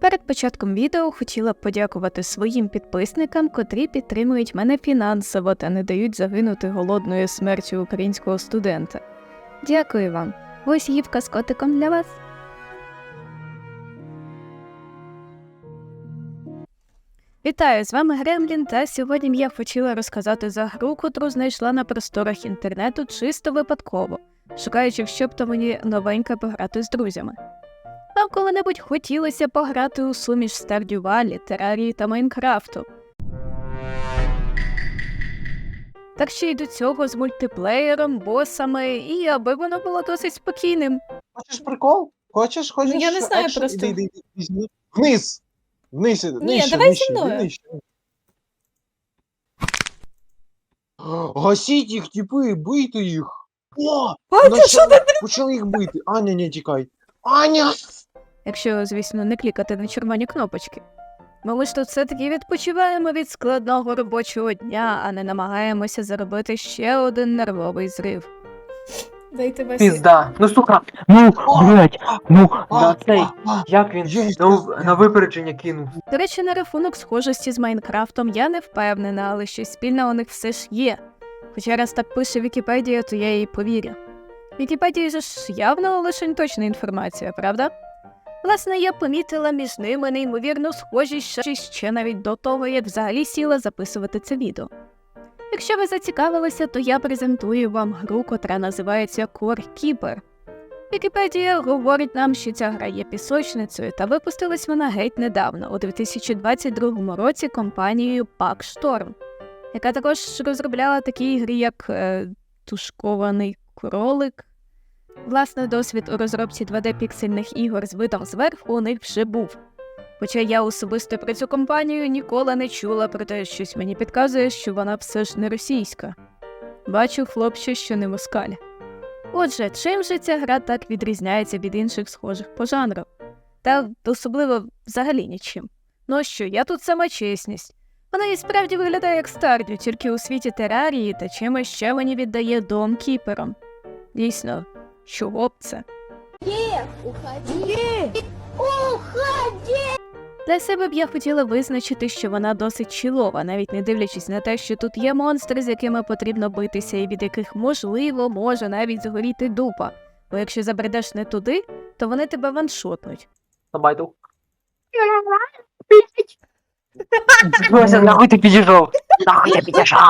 Перед початком відео хотіла б подякувати своїм підписникам, котрі підтримують мене фінансово та не дають загинути голодною смертю українського студента. Дякую вам. Ось гівка з котиком для вас. Вітаю, з вами Гремлін, та сьогодні я хотіла розказати за гру, котру знайшла на просторах інтернету чисто випадково, шукаючи, що б то мені новеньке пограти з друзями. Вам коли-небудь хотілося пограти у суміш Valley, Терарії та Майнкрафту. Так ще й до цього з мультиплеєром, босами, і аби воно було досить спокійним. Хочеш прикол? Хочеш, хочеш? Ну, я не знаю екшен? просто. Іди, іди, іди. Вниз! Вниз, Ні, нижче, давай нижче, зі мною. нижче. Гасіть їх, типи, бийте їх. О! Аня, що почали, почали їх бити. Аня, не тікай. Аня! Якщо, звісно, не клікати на червоні кнопочки. Бо ми ж тут все-таки відпочиваємо від складного робочого дня, а не намагаємося заробити ще один нервовий зрив. Дайте вас. Пізда. Ну сука, ну, блять, ну, на цей, як він ну, на випередження кинув. До речі, на рахунок схожості з Майнкрафтом я не впевнена, але щось спільне у них все ж є. Хоча раз так пише Вікіпедія, то я їй повірю. Вікіпедія же ж явно лише точна інформація, правда? Власне, я помітила між ними неймовірну схожість ще- навіть до того, як взагалі сіла записувати це відео. Якщо ви зацікавилися, то я презентую вам гру, котра називається Core Keeper. Вікіпедія говорить нам, що ця гра є пісочницею, та випустилась вона геть недавно, у 2022 році компанією Pack Storm, яка також розробляла такі ігри, як е, Тушкований кролик. Власне, досвід у розробці 2D-піксельних ігор з видом зверху у них вже був. Хоча я особисто про цю компанію ніколи не чула, проте щось мені підказує, що вона все ж не російська. Бачу хлопче, що не москаль. Отже, чим же ця гра так відрізняється від інших схожих по жанру? Та особливо взагалі нічим. Ну що, я тут сама чесність. Вона і справді виглядає як стардю, тільки у світі терарії та чимось ще мені віддає дом кіпером. Дійсно, чого б це? Уходи! Уходи! Для себе б я хотіла визначити, що вона досить чілова, навіть не дивлячись на те, що тут є монстри, з якими потрібно битися, і від яких можливо може навіть згоріти дупа. Бо якщо забредеш не туди, то вони тебе ваншотнуть. Забайду. Дося, нахуй ти підійшов? Нахуй я підійшов?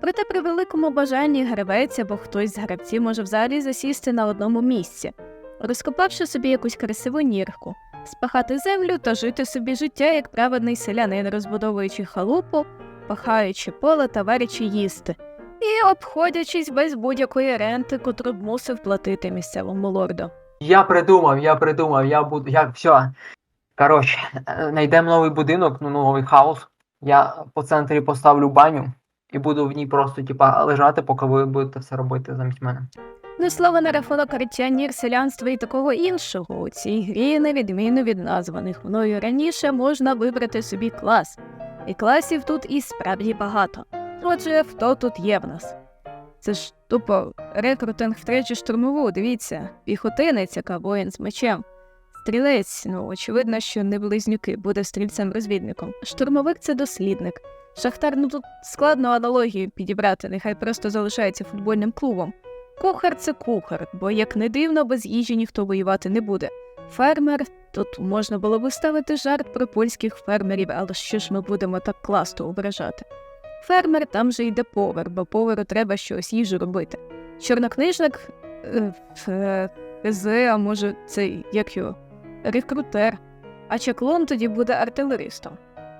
Проте при великому бажанні гравець або хтось з гравців може взагалі засісти на одному місці, розкопавши собі якусь красиву нірку, спахати землю та жити собі життя як праведний селянин, розбудовуючи халупу, пахаючи поле та варячи їсти, і обходячись без будь-якої ренти, котру б мусив платити місцевому лорду. Я придумав, я придумав, я буду, я, все. Коротше, знайдемо новий будинок, ну, новий хаус. Я по центрі поставлю баню і буду в ній просто, типа, лежати, поки ви будете все робити замість мене. Не слово на рахунок риття нір, селянства і такого іншого. У цій грі, на відміну від названих мною раніше, можна вибрати собі клас. І класів тут і справді багато. Отже, хто тут є в нас? Це ж тупо рекрутинг в третю штурмову, дивіться, піхотинець, яка воїн з мечем. Стрілець, ну очевидно, що не близнюки, буде стрільцем-розвідником. Штурмовик це дослідник. Шахтар, ну тут складно аналогію підібрати, нехай просто залишається футбольним клубом. Кухар це кухар, бо як не дивно, без їжі ніхто воювати не буде. Фермер тут можна було би ставити жарт про польських фермерів, але що ж ми будемо так класно ображати? Фермер там же йде повар, бо повару треба щось їжу робити. Чорнокнижник е, е, ФЗ, а може цей як його? Рекрутер. А чаклун тоді буде артилеристом.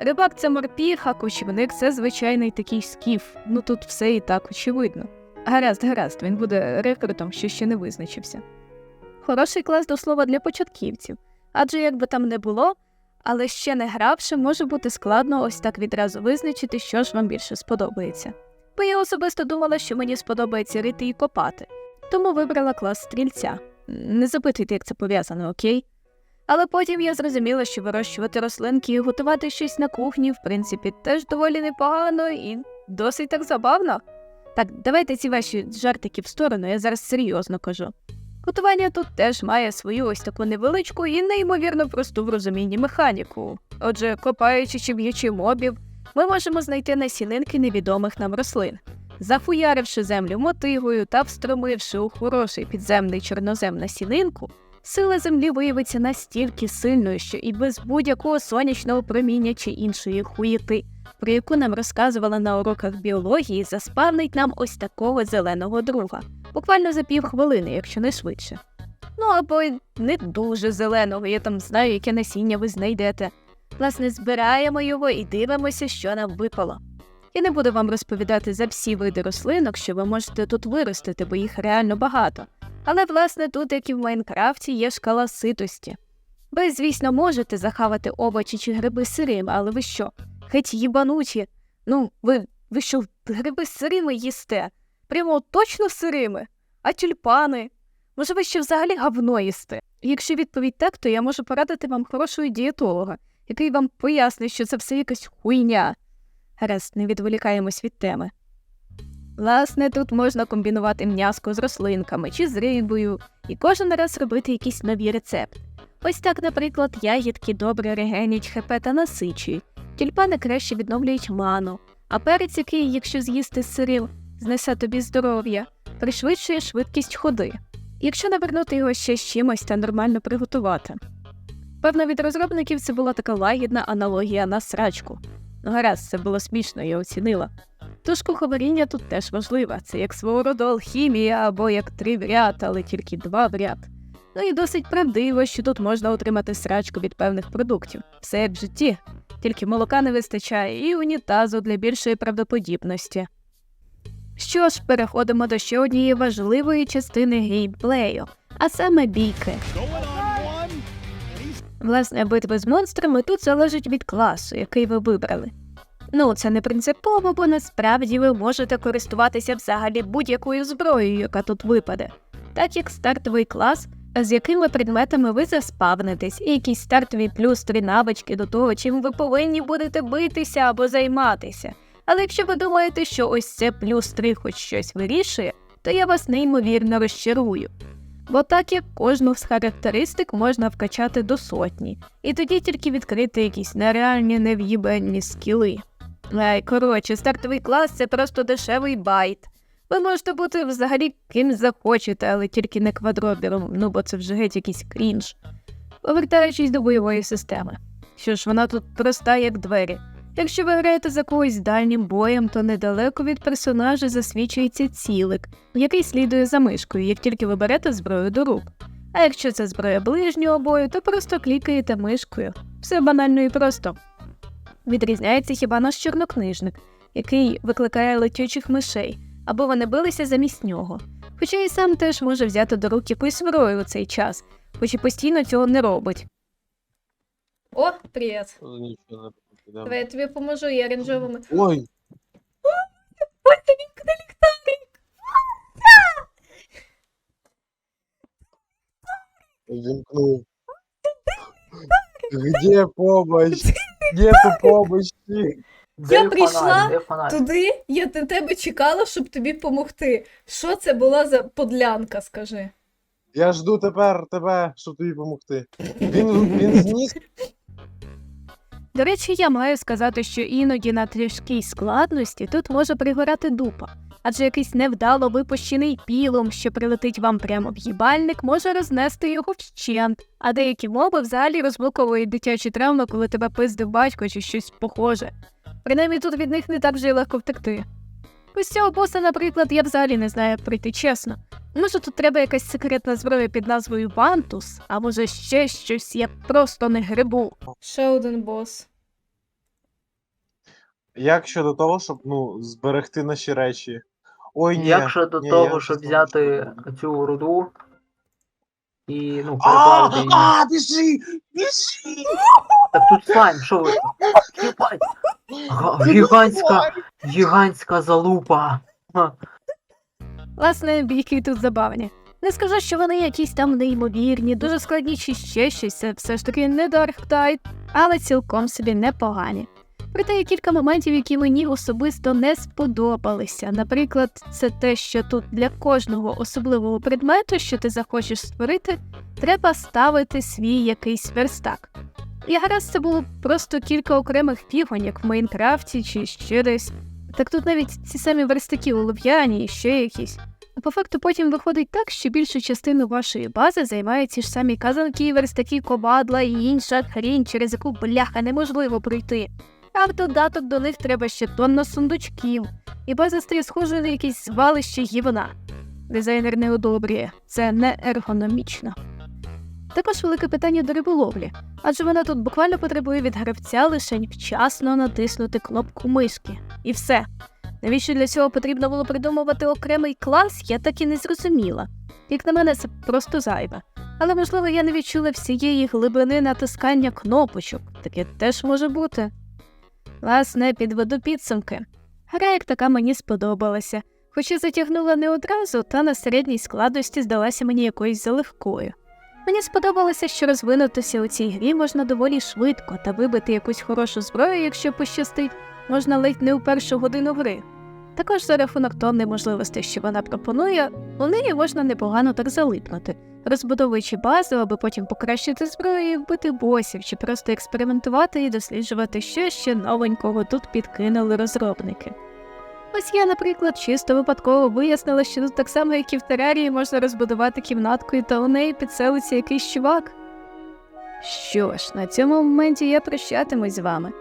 Рибак це морпіг, а кочівник це звичайний такий скіф. Ну тут все і так очевидно. Гаразд, гаразд, він буде рекрутом, що ще не визначився. Хороший клас до слова для початківців, адже як би там не було, але ще не гравши, може бути складно ось так відразу визначити, що ж вам більше сподобається. Бо я особисто думала, що мені сподобається рити і копати, тому вибрала клас стрільця. Не запитуйте, як це пов'язано, окей? Але потім я зрозуміла, що вирощувати рослинки і готувати щось на кухні, в принципі, теж доволі непогано і досить так забавно. Так, давайте ці ваші жартики в сторону, я зараз серйозно кажу. Готування тут теж має свою ось таку невеличку і неймовірно просту в розумінні механіку. Отже, копаючи чи б'ючи мобів, ми можемо знайти насінинки невідомих нам рослин. Зафуяривши землю мотигою та встромивши у хороший підземний чорнозем насінинку, сила землі виявиться настільки сильною, що і без будь-якого сонячного проміння чи іншої хуєти, про яку нам розказували на уроках біології, заспавнить нам ось такого зеленого друга, буквально за півхвилини, якщо не швидше. Ну або не дуже зеленого, я там знаю, яке насіння ви знайдете. Власне, збираємо його і дивимося, що нам випало. Я не буду вам розповідати за всі види рослинок, що ви можете тут виростити, бо їх реально багато. Але, власне, тут, як і в Майнкрафті, є шкала ситості. Ви, звісно, можете захавати овочі чи гриби сирими, але ви що? Геть їбануті. Ну, ви, ви що, гриби сирими їсте? Прямо точно сирими? А тюльпани? Може, ви ще взагалі говно їсте? Якщо відповідь так, то я можу порадити вам хорошого дієтолога, який вам пояснить, що це все якась хуйня. Гаразд, не відволікаємось від теми. Власне, тут можна комбінувати м'яско з рослинками чи з рибою, і кожен раз робити якісь нові рецепти. Ось так, наприклад, ягідки добре регенять хп та насичують, тюльпани краще відновлюють ману, а перець, який, якщо з'їсти з сирів, знесе тобі здоров'я, пришвидшує швидкість ходи. Якщо навернути його ще з чимось та нормально приготувати. Певно, від розробників це була така лагідна аналогія на срачку. Ну, гаразд, це було смішно, я оцінила. Тож куховаріння тут теж важливе. Це як свого роду алхімія або як три в ряд, але тільки два в ряд. Ну і досить правдиво, що тут можна отримати срачку від певних продуктів. Все як в житті, тільки молока не вистачає і унітазу для більшої правдоподібності. Що ж, переходимо до ще однієї важливої частини геймплею, а саме бійки. Власне, битви з монстрами тут залежить від класу, який ви вибрали. Ну, це не принципово, бо насправді ви можете користуватися взагалі будь-якою зброєю, яка тут випаде, так як стартовий клас, з якими предметами ви заспавнитесь, і якісь стартові плюс три навички до того, чим ви повинні будете битися або займатися. Але якщо ви думаєте, що ось це плюс три хоч щось вирішує, то я вас неймовірно розчарую. Бо так як кожну з характеристик можна вкачати до сотні, і тоді тільки відкрити якісь нереальні нев'їбенні скіли. Ай, коротше, стартовий клас це просто дешевий байт. Ви можете бути взагалі ким захочете, але тільки не квадробіром, ну бо це вже геть якийсь крінж. Повертаючись до бойової системи. Що ж, вона тут проста, як двері. Якщо ви граєте за когось дальнім боєм, то недалеко від персонажа засвічується цілик, який слідує за мишкою, як тільки ви берете зброю до рук. А якщо це зброя ближнього бою, то просто клікаєте мишкою. Все банально і просто. Відрізняється хіба наш чорнокнижник, який викликає летючих мишей, або вони билися замість нього. Хоча і сам теж може взяти до рук якусь зброю у цей час, хоч і постійно цього не робить. О, привіт. Давай я тобі поможу, я ренжовими. Ой, Ось тобі куди ліхтарик! вімкнув. Где помощь? Нету помощи. Я прийшла Туди я на тебе чекала, щоб тобі допомогти. Що це була за подлянка, скажи? Я жду тепер тебе, щоб тобі допомогти. Він, він зніс До речі, я маю сказати, що іноді на трішкій складності тут може пригорати дупа, адже якийсь невдало випущений пілом, що прилетить вам прямо в їбальник, може рознести його вщент, а деякі моби взагалі розблоковують дитячі травми, коли тебе пиздив батько чи щось похоже. Принаймні тут від них не так вже й легко втекти. Ось цього боса, наприклад, я взагалі не знаю, як пройти чесно. Може, тут треба якась секретна зброя під назвою Вантус, а може ще щось, я просто не грибу. Ще один бос. Як щодо того, щоб ну, зберегти наші речі? Ой, ні. Як щодо ні, того, не щоб знаю, взяти цю руду і ну, А, переплавити її. а, біжи! Біжи! Так тут слайм, що ви? Єбать! Га- Гігантська, гігантська залупа. Ха. Власне, бійки тут забавні. Не скажу, що вони якісь там неймовірні, дуже складні чи ще щось, це все ж таки не Dark Tide, але цілком собі непогані. Проте є кілька моментів, які мені особисто не сподобалися. Наприклад, це те, що тут для кожного особливого предмету, що ти захочеш створити, треба ставити свій якийсь верстак. І гаразд це було просто кілька окремих пігонь, як в Майнкрафті чи ще десь. Так тут навіть ці самі верстаки олов'яні і ще якісь. А по факту потім виходить так, що більшу частину вашої бази займають ці ж самі казанки, верстаки, кобадла і інша хрінь, через яку бляха неможливо пройти. А в додаток до них треба ще тонна сундучків, і база стає схожою на якесь звалище гівна. Дизайнер не одобрює, це не ергономічно. Також велике питання до риболовлі, адже вона тут буквально потребує від гравця лише вчасно натиснути кнопку мишки. І все. Навіщо для цього потрібно було придумувати окремий клас, я так і не зрозуміла. Як на мене, це просто зайве. Але можливо я не відчула всієї глибини натискання кнопочок. Таке теж може бути. Власне, підведу підсумки. Гра як така мені сподобалася, хоча затягнула не одразу, та на середній складності здалася мені якоюсь залегкою. Мені сподобалося, що розвинутися у цій грі можна доволі швидко та вибити якусь хорошу зброю, якщо пощастить, можна ледь не у першу годину гри. Також за рахунок тонни можливостей, що вона пропонує, у неї можна непогано так залипнути, розбудовуючи базу, аби потім покращити зброю і вбити босів, чи просто експериментувати і досліджувати, що ще новенького тут підкинули розробники. Ось я, наприклад, чисто випадково вияснила, що тут так само, як і в терарії, можна розбудувати кімнатку, і та у неї підселиться якийсь чувак. Що ж, на цьому моменті я прощатимусь з вами.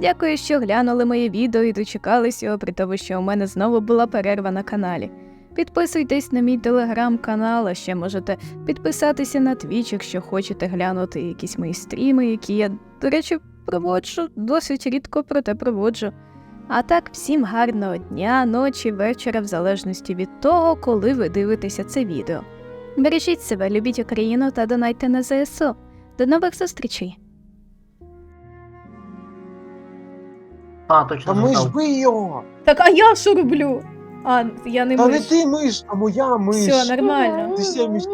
Дякую, що глянули моє відео і дочекались його, при тому, що у мене знову була перерва на каналі. Підписуйтесь на мій телеграм-канал, а ще можете підписатися на Twitch, якщо хочете глянути якісь мої стріми, які я, до речі, проводжу досить рідко, проте проводжу. А так, всім гарного дня, ночі, вечора, в залежності від того, коли ви дивитеся це відео. Бережіть себе, любіть Україну та донайте на ЗСУ. До нових зустрічей! А, точно Та ми ж би його! Так, а я що роблю? А, я не Та не ти миш, а моя миш! Все, нормально. Ти ще мішка.